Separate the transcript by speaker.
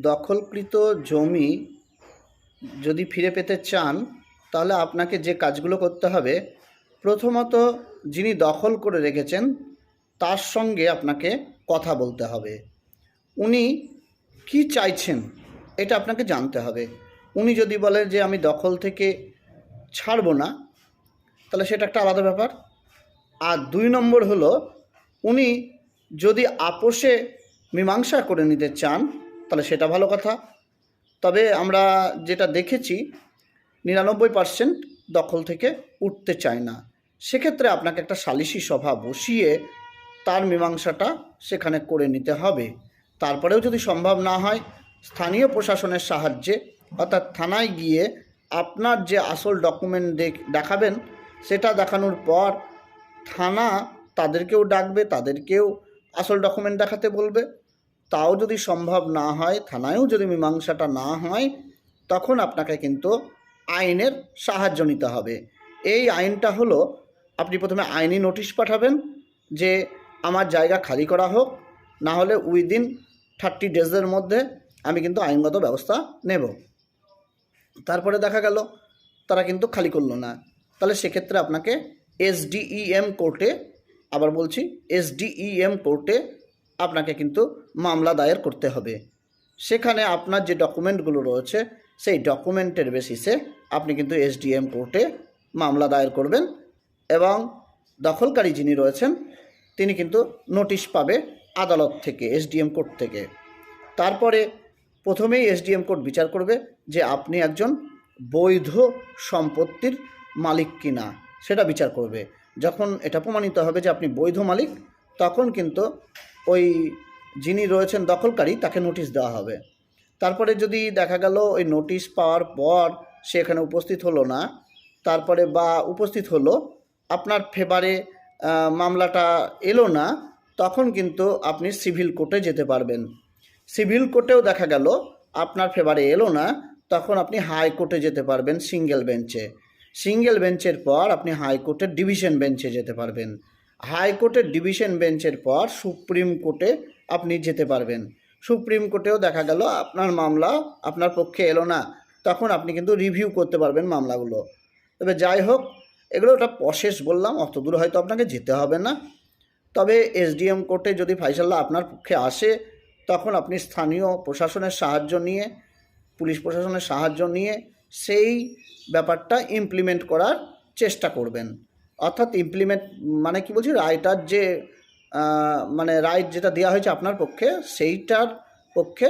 Speaker 1: দখলকৃত জমি যদি ফিরে পেতে চান, তাহলে আপনাকে যে কাজগুলো করতে হবে, প্রথমত যিনি দখল করে রেখেছেন, তার সঙ্গে আপনাকে কথা বলতে হবে। উনি কি চাইছেন, এটা আপনাকে জানতে হবে। উনি যদি বলে যে আমি দখল থেকে ছাড়বো না, তাহলে সেটা একটা আলাদা ব্যাপার। আর দুই নম্বর হলো, উনি যদি আপোষে মীমাংসা করে নিতে চান তাহলে সেটা ভালো কথা। তবে আমরা যেটা দেখেছি, নিরানব্বই পার্সেন্ট দখল থেকে উঠতে চায় না। সেক্ষেত্রে আপনাকে একটা সালিশি সভা বসিয়ে তার মীমাংসাটা সেখানে করে নিতে হবে। তারপরেও যদি সম্ভব না হয়, স্থানীয় প্রশাসনের সাহায্যে, অর্থাৎ থানায় গিয়ে আপনার যে আসল ডকুমেন্ট দেখাবেন, সেটা দেখানোর পর থানা তাদেরকেও ডাকবে, তাদেরকেও আসল ডকুমেন্ট দেখাতে বলবে। তাও যদি সম্ভব না হয়, থানায়ও যদি মীমাংসাটা না হয়, তখন আপনাকে কিন্তু আইনের সাহায্য নিতে হবে। এই আইনটা হলো, আপনি প্রথমে আইনি নোটিশ পাঠাবেন যে আমার জায়গা খালি করা হোক, না হলে উইদিন থার্টি ডেজের মধ্যে আমি কিন্তু আইনগত ব্যবস্থা নেব। তারপরে দেখা গেল, তারা কিন্তু খালি করল না। তাহলে সেক্ষেত্রে আপনাকে এসডিইএম কোর্টে, আবার বলছি, এসডিইএম কোর্টে আপনাকে কিন্তু মামলা দায়ের করতে হবে। সেখানে আপনার যে ডকুমেন্টগুলো রয়েছে, সেই ডকুমেন্টের বেসিসে আপনি কিন্তু এসডিএম কোর্টে মামলা দায়ের করবেন এবং দখলকারী যিনি রয়েছেন, তিনি কিন্তু নোটিশ পাবে আদালত থেকে এসডিএম কোর্ট থেকে। তারপরে প্রথমেই এসডিএম কোর্ট বিচার করবে যে আপনি একজন বৈধ সম্পত্তির মালিক কিনা, সেটা বিচার করবে। যখন এটা প্রমাণিত হবে যে আপনি বৈধ মালিক, তখন কিন্তু ওই যিনি রয়েছেন দখলকারী, তাকে নোটিশ দেওয়া হবে। তারপরে যদি দেখা গেল ওই নোটিশ পাওয়ার পর সে এখানে উপস্থিত হলো না, তারপরে বা উপস্থিত হলো, আপনার ফেভারে মামলাটা এলো না, তখন কিন্তু আপনি সিভিল কোর্টে যেতে পারবেন। সিভিল কোর্টেও দেখা গেল আপনার ফেভারে এলো না, তখন আপনি হাইকোর্টে যেতে পারবেন সিঙ্গেল বেঞ্চে সিঙ্গেল বেঞ্চের পর আপনি হাইকোর্টের ডিভিশন বেঞ্চে যেতে পারবেন। হাইকোর্টের ডিভিশন বেঞ্চের পর সুপ্রিম কোর্টে আপনি যেতে পারবেন। সুপ্রিম কোর্টেও দেখা গেল আপনার মামলা আপনার পক্ষে এলো না, তখন আপনি কিন্তু রিভিউ করতে পারবেন মামলাগুলো। তবে যাই হোক, এগুলো ওটা প্রসেস বললাম অত দূর হয়তো আপনাকে যেতে হবে না। তবে এসডিএম কোর্টে যদি ফাইসাল্লাহ আপনার পক্ষে আসে, তখন আপনি স্থানীয় প্রশাসনের সাহায্য নিয়ে, পুলিশ প্রশাসনের সাহায্য নিয়ে সেই ব্যাপারটা ইমপ্লিমেন্ট করার চেষ্টা করবেন। অর্থাৎ ইমপ্লিমেন্ট মানে কি বলছি রায়টার যে মানে রায় যেটা দেওয়া হয়েছে আপনার পক্ষে, সেইটার পক্ষে